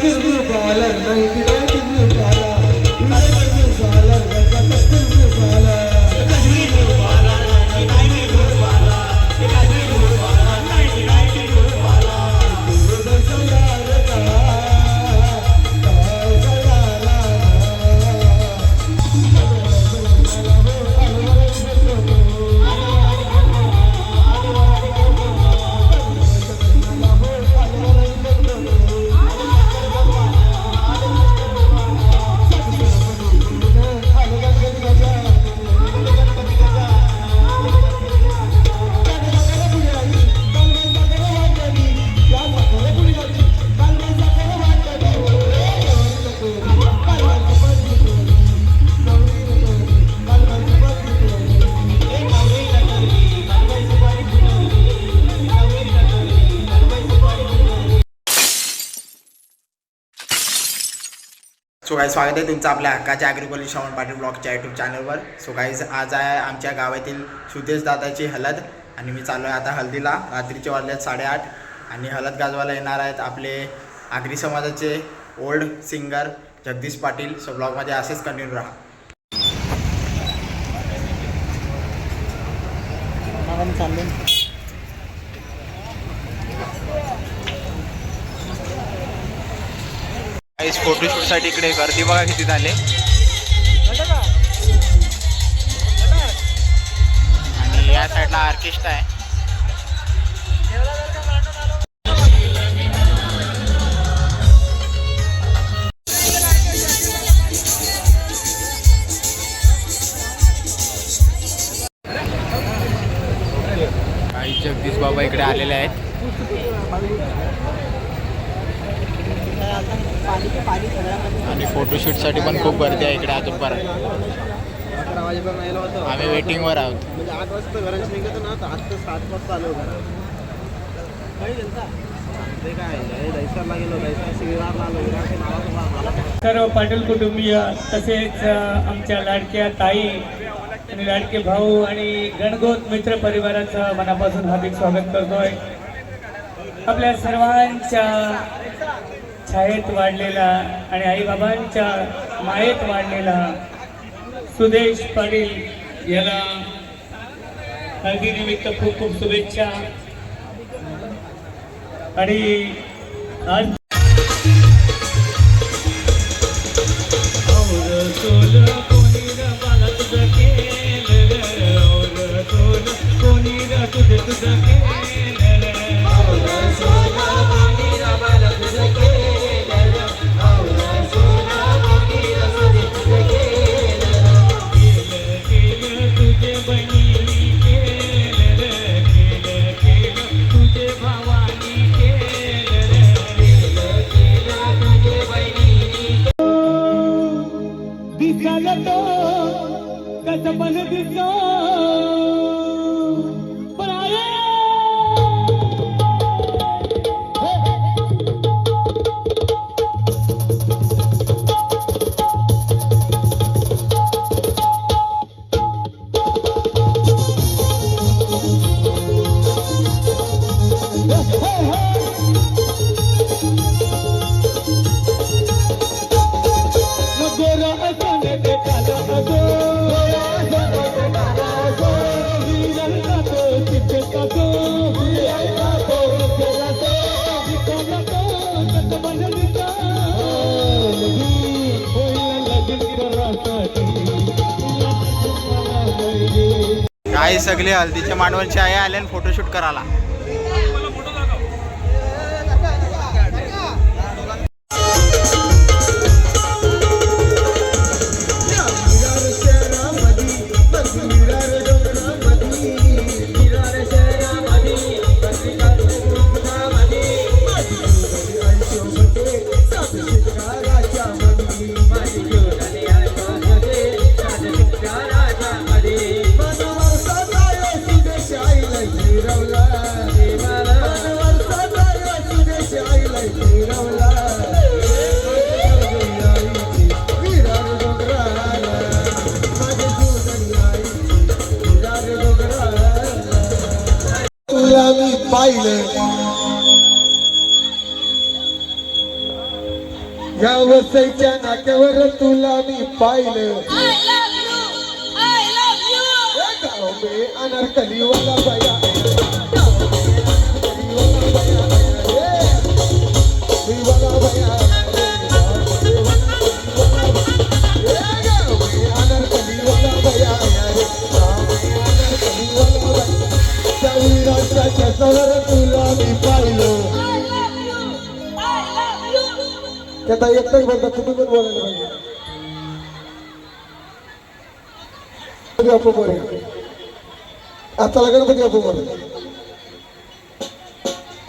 excuse me, brother. स्वागत आहे तुमचं आपल्या हक्काच्या ॲग्रिकल्चर श्रवण पाटील ब्लॉगच्या यूट्यूब चॅनलवर सो काहीच आज आहे आमच्या गावातील सुदेश दादाची हळद आणि मी चाललो आहे आता हळदीला रात्रीचे वाजल्यात साडेआठ आणि हलद गाजवायला येणार आहेत आपले आगरी समाजाचे old singer Jagdish Patil. So ब्लॉगमध्ये असेच कंटिन्यू राहा. काहीच फोटोशूटसाठी इकडे गर्दी बघा किती झाले. आणि या साईडला ऑर्केस्ट्रा आहे. परत अकरा वाजेपर्यंत यायला होतं आम्ही वेटिंगवर आहोत. म्हणजे आठ वाजता घराची निघतो ना तर आठ ते सात वाजता आलो घरा काही गेलता ते काय हे दहिसरला गेलो दहिसर विरारला आलो. नावाचं मला सर्व पाटील कुटुंबीय तसेच अ, आमच्या लाडक्या ताई आणि लाडके भाऊ आणि गणगोत मित्र परिवाराचं मनापासून हार्दिक स्वागत करतोय. आपल्या सर्वांच्या छायेत वाढलेला आणि आईबाबांच्या माहीत वाढलेला सुदेश पाटील याला हळदीनिमित्त खूप खूप शुभेच्छा. आणि आज कोणी र तुझं మనదిద్దా आई सगळे हल्दीचे मांडवांचे आहे आले आणि फोटोशूट करायला. पाहिले या वसईच्या नाक्यावर तुला मी पाहिले अनारकली वाला बाया कलर गुलाबी पाहिलो त्याचा एकटाच बोलता तुम्ही पण बोलायला पाहिजे आपण बोलूया आता गणपती आपण बोलूया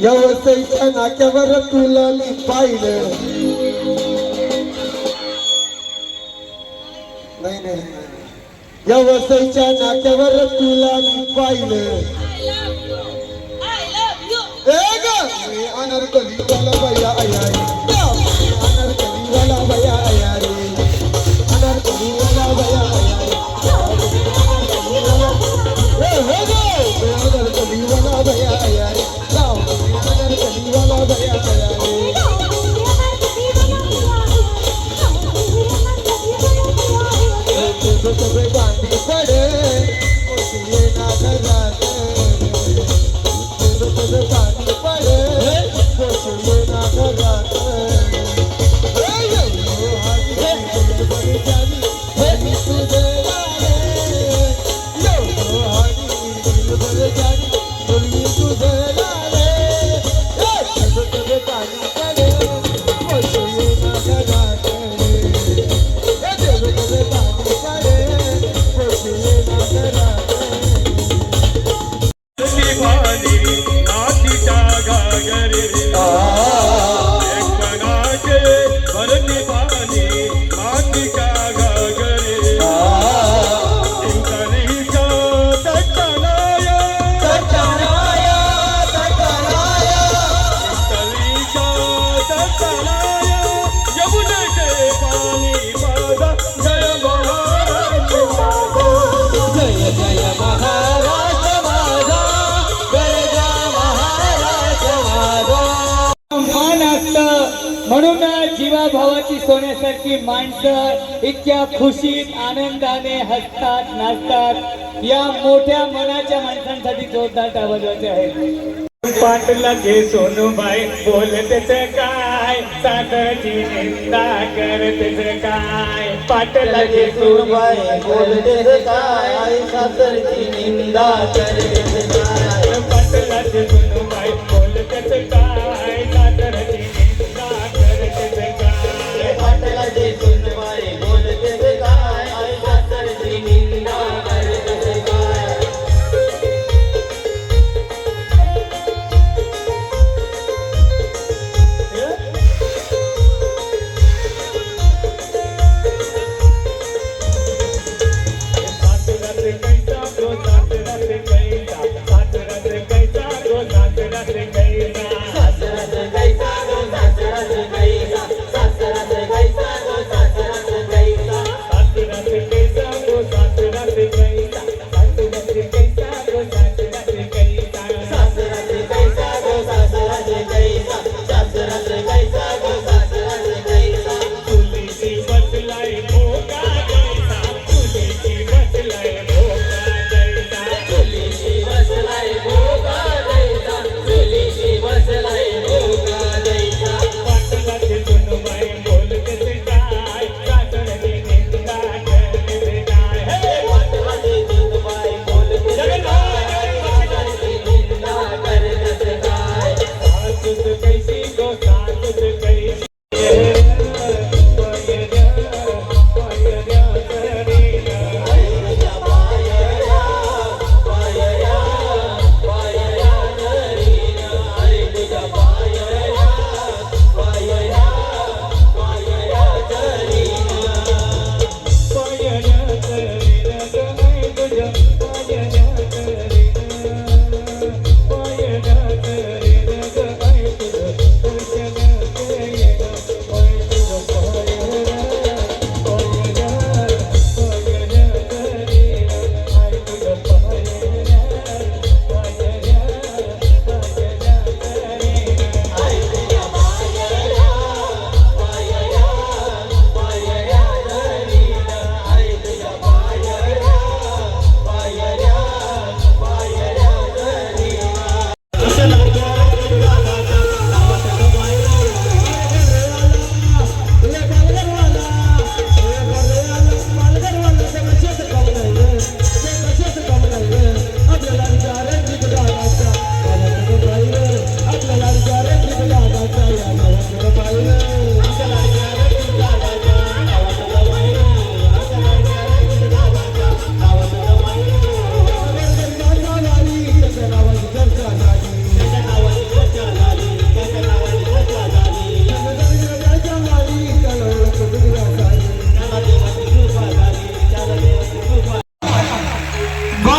व्यवसायीच्या नाक्यावर तुला मी पाहिलं नाही नाही व्यवसायीच्या नाक्यावर तुला मी पाहिलं మనకు నీళ్ళ అయ్యాయి म्हणून जीवाभावाची सोन्यासारखी माणसं इतक्या खुशीत आनंदाने हसतात नाचतात. या मोठ्या मनाच्या माणसांसाठी जोरदार टाळवाचे आहे पाटला घे सोनू बाई बोल त्याच काय? साखरची निंदा त्याच काय? पाटला घे सोनू बाई बोलतेच काय? साखरची निंदा कर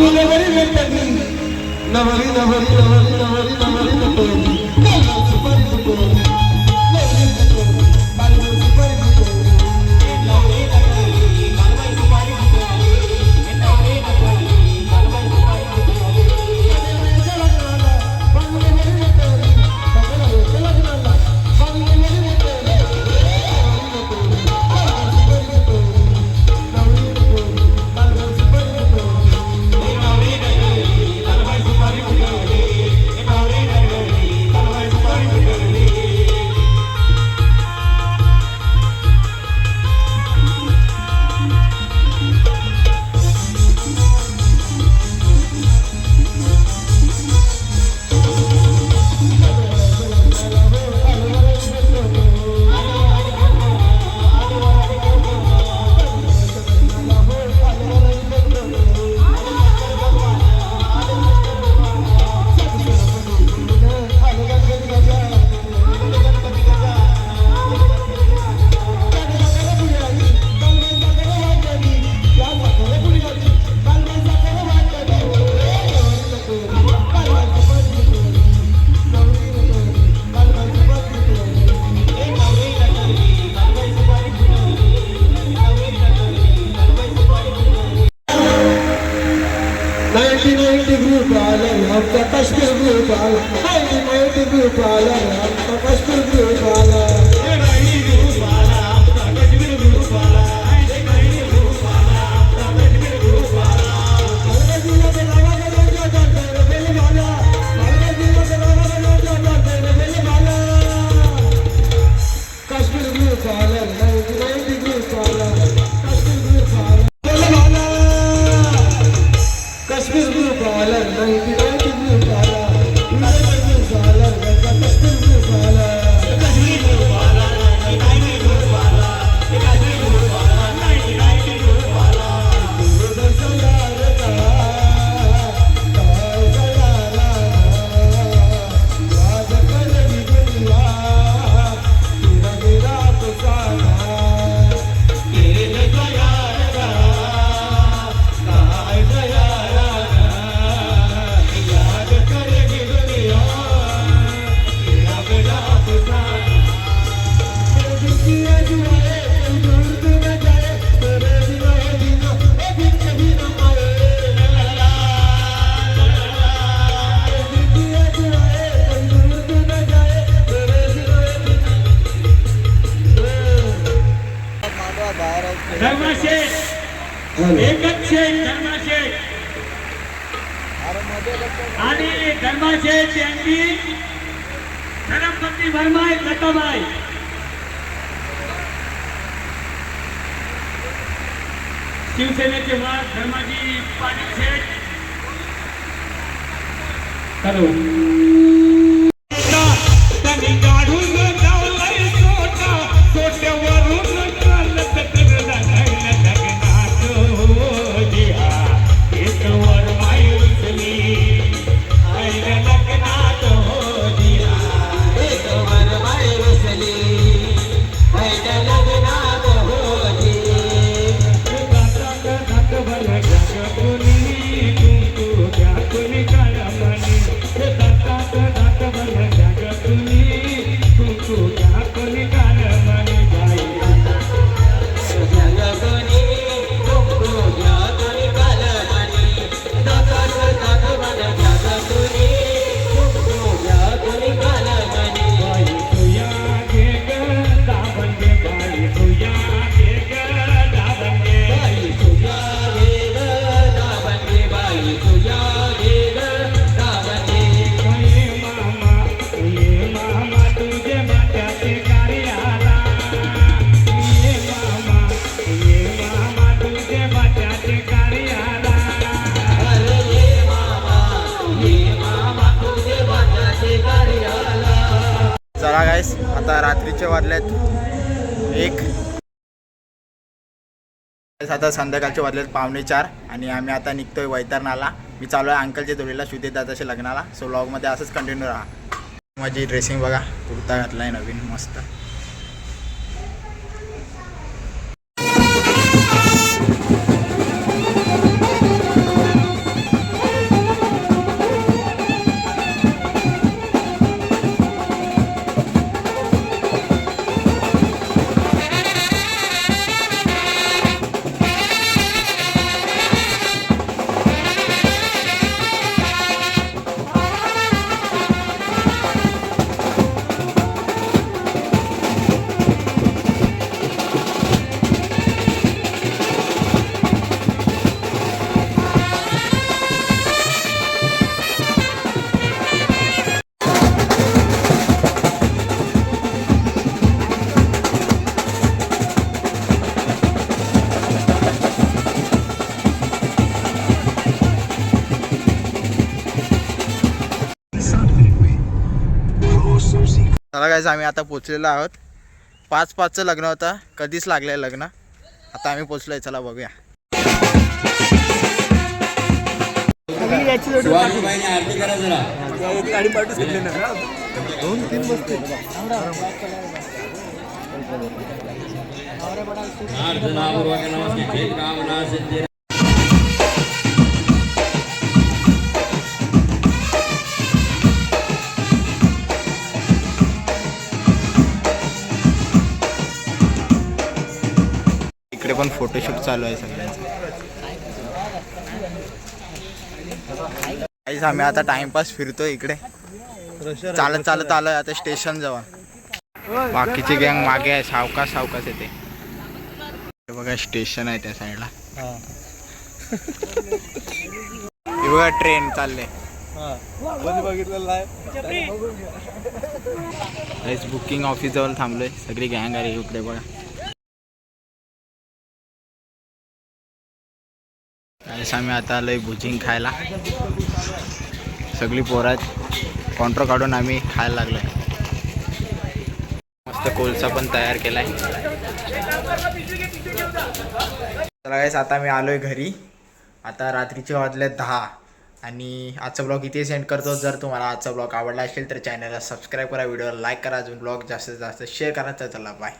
ನವರಿ ನವರಿ ನವರಿ ನವರಿ ನವರಿ ನವರಿ ನವರಿ ನವರಿ ನವರಿ एकच शेठ आणि धर्माचे त्यांनी धर्मपत्नी भरमाय दत्ताबाई शिवसेनेचे वाद धर्माजी पाटील शेठ हॅलो. चला गाईस आता रात्रीचे वाजलेत एक. आता संध्याकाळचे वाजलेत पावणे चार आणि आम्ही आता निघतोय वैतरणाला. मी चालू आहे अंकलच्या जोडीला शुद्धे दादाच्या लग्नाला. सो ब्लॉगमध्ये असंच कंटिन्यू राहा. माझी ड्रेसिंग बघा. कुर्ता घातला आहे नवीन मस्त. बघा गायचं आम्ही आता पोचलेलो आहोत. पाच पाचचं लग्न होतं. कधीच लागलं आहे लग्न. आता आम्ही पोचलो आहे चला बघूया. नमस्ते पण फोटोशूट चालू आहे सगळ्यांचं. काहीच आम्ही आता टाइमपास फिरतो इकडे. चालत चालत आलोय आता स्टेशन जवळ. बाकीची गँग मागे आहे सावकाश सावकाश येते. हे बघा स्टेशन आहे त्या साईडला हे. बघा ट्रेन चालले बघितलेलं बुकिंग ऑफिस जवळ थांबलोय. सगळी गँग आहे इकडे बघा. त्यावेळेस आम्ही आता आलोय भुजिंग खायला. सगळी पोरं आहेत. कॉन्ट्रो काढून आम्ही खायला लागलो मस्त कोलसा पण तयार केला आहे guys, आता मी आलोय घरी. आता रात्रीचे वाजले दहा. आणि आजचा ब्लॉग इथे सेंड करतो. जर तुम्हाला आजचा ब्लॉग आवडला असेल तर चॅनलला सबस्क्राईब करा. व्हिडिओला लाईक करा. अजून ब्लॉग जास्तीत जास्त शेअर करा. तर चला बाय